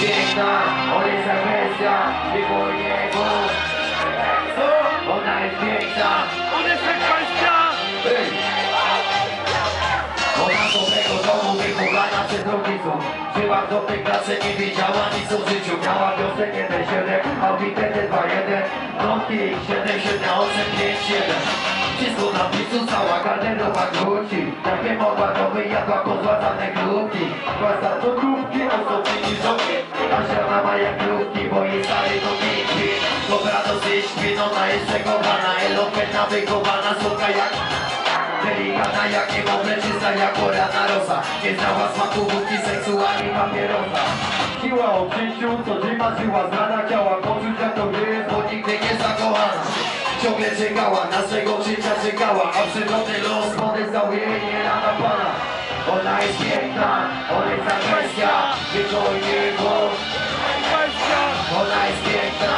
piękna, on jest jak bestia, wywołuje go. Ona jest piękna, On jest jak! Ej! Ona z dobrego domu wychowana przez rodziców Żyła w dobrej klasie, nie wiedziała nic o życiu. Miała wiosek 1-7, Audi TT 2-1 Notki 7-7, 5-7 Wszystko na miejscu, cała garderoba wróci Jakie mogła to wyjadła pozłacane grupki Płasa to ona jest przekochana Elopena wychowana, słodka jak Delikatna jak niemowlę, czysta jak porana rosa. Nie znała smaku wódki, seksualnie papierosa. Siła o życiu, co dzień marzyła Znana ciała, poczuć jak to gry jest, bo nigdy nie zakochana. Ciągle czekała, na swego życia czekała A przyrody los podesłał jej nie lada pana. Ona jest piękna, ona jest ta kwestia go Kwestia! Ona jest piękna,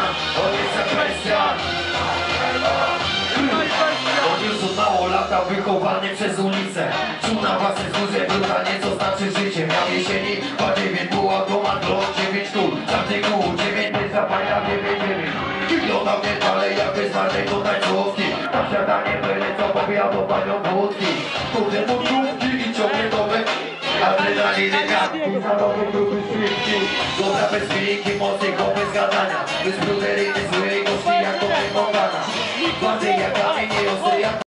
lata wychowany przez ulicę. Czuł na własnej skórze brutalnie co znaczy życie. Miał jesieni, ma 9 pół automat blok 9 kół Tamty kół, 9 bez zapania, 9, 9 Wyglądał nie dalej jak bez marnej do tańcówki Na siadanie byle co do panią wódki. Kurde mu trubki i ciągle nowe Adrenaliny jak Pisanowe grupy świnki Dobra bez winki, mocy go bez gadania. Bez bruderyny złej gości jak to wymogana Władzy jak kamienie, ostry jak